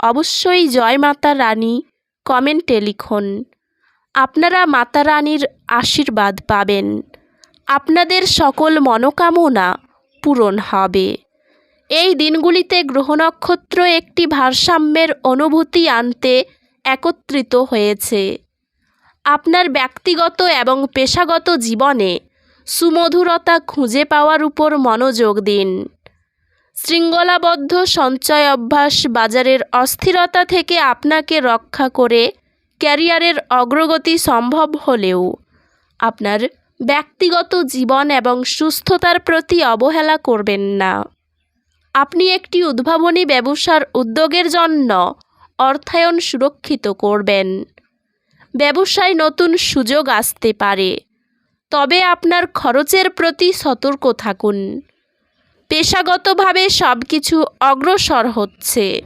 অবশ্যই জয় মাতা রানী, কমেন্টে লিখুন। আপনারা মাতা রানীর আশীর্বাদ পাবেন। আপনাদের সকল মনোকামনা পূরণ হবে। এই দিনগুলিতে গ্রহ নক্ষত্র একটি ভারসাম্যের অনুভূতি আনতে একত্রিত হয়েছে। আপনার ব্যক্তিগত এবং পেশাগত জীবনে সুমধুরতা খুঁজে পাওয়ার উপর মনোযোগ দিন। শৃঙ্খলাবদ্ধ সঞ্চয় অভ্যাস বাজারের অস্থিরতা থেকে আপনাকে রক্ষা করে ক্যারিয়ারের অগ্রগতি সম্ভব হলেও আপনার ব্যক্তিগত জীবন এবং সুস্থতার প্রতি অবহেলা করবেন না। আপনি একটি উদ্ভাবনী ব্যবসার উদ্যোগের জন্য অর্থায়ন সুরক্ষিত করবেন। ব্যবসায় নতুন সুযোগ আসতে পারে। তবে আপনার খরচের প্রতি সতর্ক থাকুন। পেশাগতভাবে সব কিছু অগ্রসর হচ্ছে।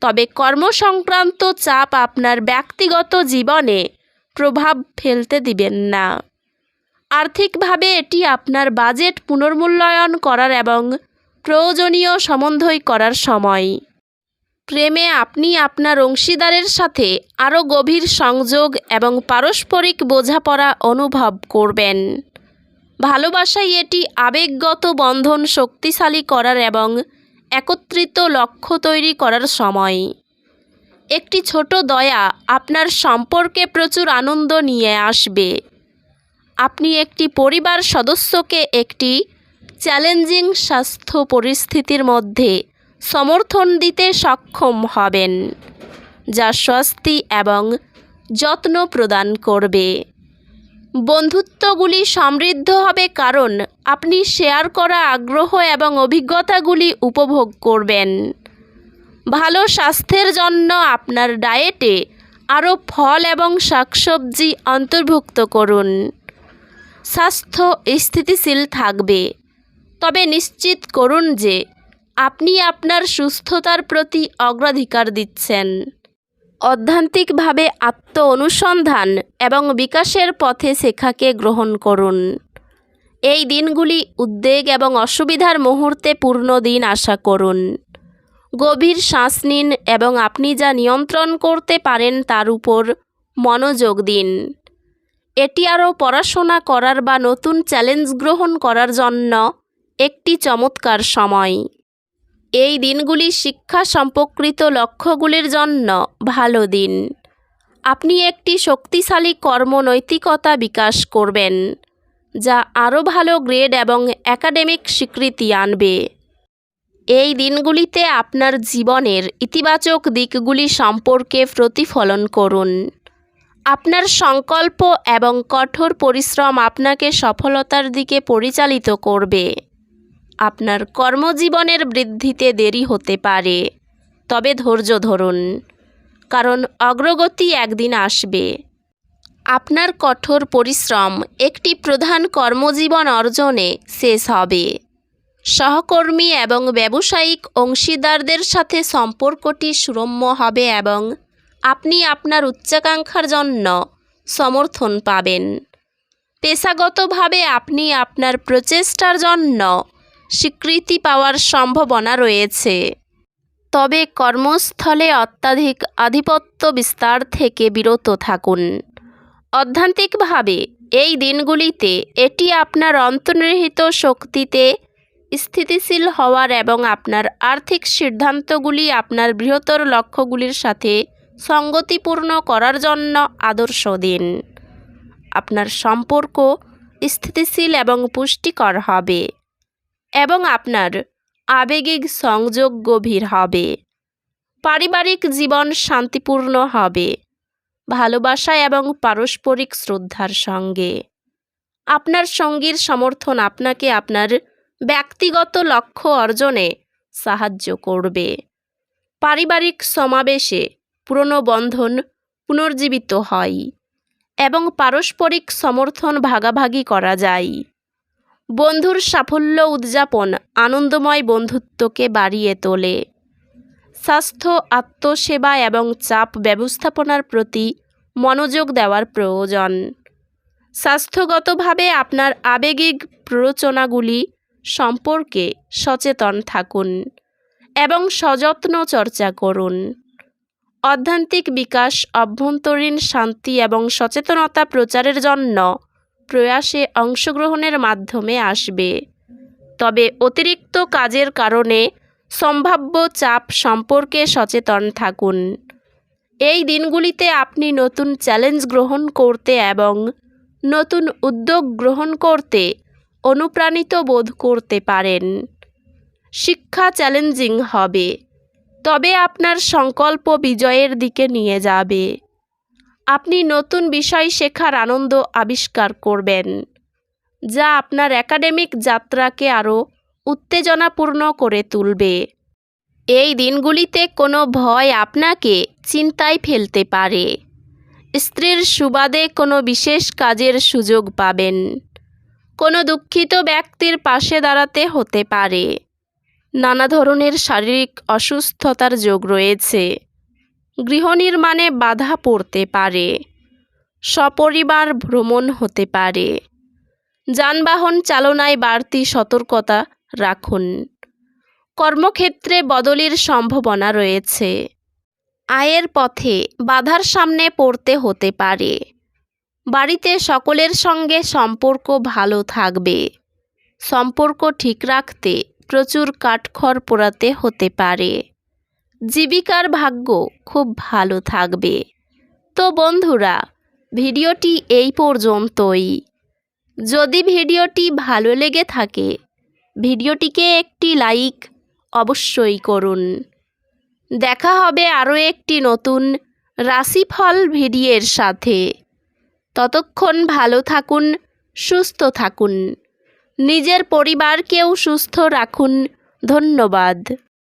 তবে কর্মসংক্রান্ত চাপ আপনার ব্যক্তিগত জীবনে প্রভাব ফেলতে দিবেন না। আর্থিকভাবে এটি আপনার বাজেট পুনর্মূল্যায়ন করার এবং প্রয়োজনীয় সমন্বয় করার সময়। প্রেমে আপনি আপনার অংশীদারের সাথে আরও গভীর সংযোগ এবং পারস্পরিক বোঝাপড়া অনুভব করবেন। ভালোবাসায় এটি আবেগগত বন্ধন শক্তিশালী করার এবং একত্রিত লক্ষ্য তৈরি করার সময়। একটি ছোট দয়া আপনার সম্পর্কে প্রচুর আনন্দ নিয়ে আসবে। আপনি একটি পরিবার সদস্যকে একটি চ্যালেঞ্জিং স্বাস্থ্য পরিস্থিতির মধ্যে সমর্থন দিতে সক্ষম হবেন, যা স্বস্তি এবং যত্ন প্রদান করবে। বন্ধুত্বগুলি সমৃদ্ধ হবে কারণ আপনি শেয়ার করা আগ্রহ এবং অভিজ্ঞতাগুলি উপভোগ করবেন। ভালো স্বাস্থ্যের জন্য আপনার ডায়েটে আরও ফল এবং শাকসবজি অন্তর্ভুক্ত করুন। স্বাস্থ্য স্থিতিশীল থাকবে। তবে নিশ্চিত করুন যে আপনি আপনার সুস্থতার প্রতি অগ্রাধিকার দিচ্ছেন। অধ্যান্তিকভাবে আত্ম অনুসন্ধান এবং বিকাশের পথে শেখাকে গ্রহণ করুন। এই দিনগুলি উদ্বেগ এবং অসুবিধার মুহূর্তে পূর্ণ দিন আশা করুন। গভীর শ্বাস নিন এবং আপনি যা নিয়ন্ত্রণ করতে পারেন তার উপর মনোযোগ দিন। এটি আরও পড়াশোনা করার বা নতুন চ্যালেঞ্জ গ্রহণ করার জন্য একটি চমৎকার সময়। এই দিনগুলি শিক্ষা সম্পর্কিত লক্ষ্যগুলির জন্য ভালো দিন। আপনি একটি শক্তিশালী কর্মনৈতিকতা বিকাশ করবেন, যা আরও ভালো গ্রেড এবং একাডেমিক স্বীকৃতি আনবে। এই দিনগুলিতে আপনার জীবনের ইতিবাচক দিকগুলি সম্পর্কে প্রতিফলন করুন। আপনার সংকল্প এবং কঠোর পরিশ্রম আপনাকে সফলতার দিকে পরিচালিত করবে। আপনার কর্মজীবনের বৃদ্ধিতে দেরি হতে পারে। তবে ধৈর্য ধরুন, কারণ অগ্রগতি একদিন আসবে। আপনার কঠোর পরিশ্রম একটি প্রধান কর্মজীবন অর্জনে শেষ হবে। সহকর্মী এবং ব্যবসায়িক অংশীদারদের সাথে সম্পর্কটি সুরম্য হবে এবং আপনি আপনার উচ্চাকাঙ্ক্ষার জন্য সমর্থন পাবেন। পেশাগতভাবে আপনি আপনার প্রচেষ্টার জন্য স্বীকৃতি পাওয়ার সম্ভাবনা রয়েছে। তবে কর্মস্থলে অত্যাধিক আধিপত্য বিস্তার থেকে বিরত থাকুন। অধ্যান্তিকভাবে, এই দিনগুলিতে এটি আপনার অন্তর্নিহিত শক্তিতে স্থিতিশীল হওয়ার এবং আপনার আর্থিক সিদ্ধান্তগুলি আপনার বৃহত্তর লক্ষ্যগুলির সাথে সঙ্গতিপূর্ণ করার জন্য আদর্শ দিন। আপনার সম্পর্ক স্থিতিশীল এবং পুষ্টিকর হবে। এবং আপনার আবেগিক সংযোগ গভীর হবে। পারিবারিক জীবন শান্তিপূর্ণ হবে। ভালোবাসা এবং পারস্পরিক শ্রদ্ধার সঙ্গে। আপনার সঙ্গীর সমর্থন আপনাকে আপনার ব্যক্তিগত লক্ষ্য অর্জনে সাহায্য করবে। পারিবারিক সমাবেশে পুরনো বন্ধন পুনর্জীবিত হয় এবং পারস্পরিক সমর্থন ভাগাভাগি করা যায়। বন্ধুর সাফল্য উদযাপন, আনন্দময় বন্ধুত্বকে বাড়িয়ে তোলে। স্বাস্থ্য, আত্মসেবা এবং চাপ ব্যবস্থাপনার প্রতি মনোযোগ দেওয়ার প্রয়োজন। স্বাস্থ্যগতভাবে আপনার আবেগিক প্ররোচনাগুলি সম্পর্কে সচেতন থাকুন এবং সযত্ন চর্চা করুন। অধ্যান্তিক বিকাশ, অভ্যন্তরীণ শান্তি এবং সচেতনতা প্রচারের জন্য প্রয়াসে অংশগ্রহণের মাধ্যমে আসবে। তবে অতিরিক্ত কাজের কারণে সম্ভাব্য চাপ সম্পর্কে সচেতন থাকুন। এই দিনগুলিতে আপনি নতুন চ্যালেঞ্জ গ্রহণ করতে এবং নতুন উদ্যোগ গ্রহণ করতে অনুপ্রাণিত বোধ করতে পারেন। শিক্ষা চ্যালেঞ্জিং হবে, তবে আপনার সংকল্প বিজয়ের দিকে নিয়ে যাবে। আপনি নতুন বিষয় শেখার আনন্দ আবিষ্কার করবেন, যা আপনার একাডেমিক যাত্রাকে আরও উত্তেজনাপূর্ণ করে তুলবে। এই দিনগুলিতে কোনো ভয় আপনাকে চিন্তায় ফেলতে পারে। স্ত্রীর সুবাদে কোনো বিশেষ কাজের সুযোগ পাবেন। কোনো দুঃখিত ব্যক্তির পাশে দাঁড়াতে হতে পারে। নানা ধরনের শারীরিক অসুস্থতার যোগ রয়েছে। গৃহ নির্মাণে বাধা পড়তে পারে। সপরিবার ভ্রমণ হতে পারে। যানবাহন চালনায় বাড়তি সতর্কতা রাখুন। কর্মক্ষেত্রে বদলির সম্ভাবনা রয়েছে। আয়ের পথে বাধার সামনে পড়তে হতে পারে। বাড়িতে সকলের সঙ্গে সম্পর্ক ভালো থাকবে। সম্পর্ক ঠিক রাখতে প্রচুর কাঠখড় পোড়াতে হতে পারে। জীবিকার ভাগ্য খুব ভালো থাকবে। তো বন্ধুরা, ভিডিওটি এই পর্যন্তই। যদি ভিডিওটি ভালো লেগে থাকে, ভিডিওটিকে একটি লাইক অবশ্যই করুন। দেখা হবে আরও একটি নতুন রাশিফল ভিডিওর সাথে। ততক্ষণ ভালো থাকুন, সুস্থ থাকুন। নিজের পরিবারকেও সুস্থ রাখুন। ধন্যবাদ।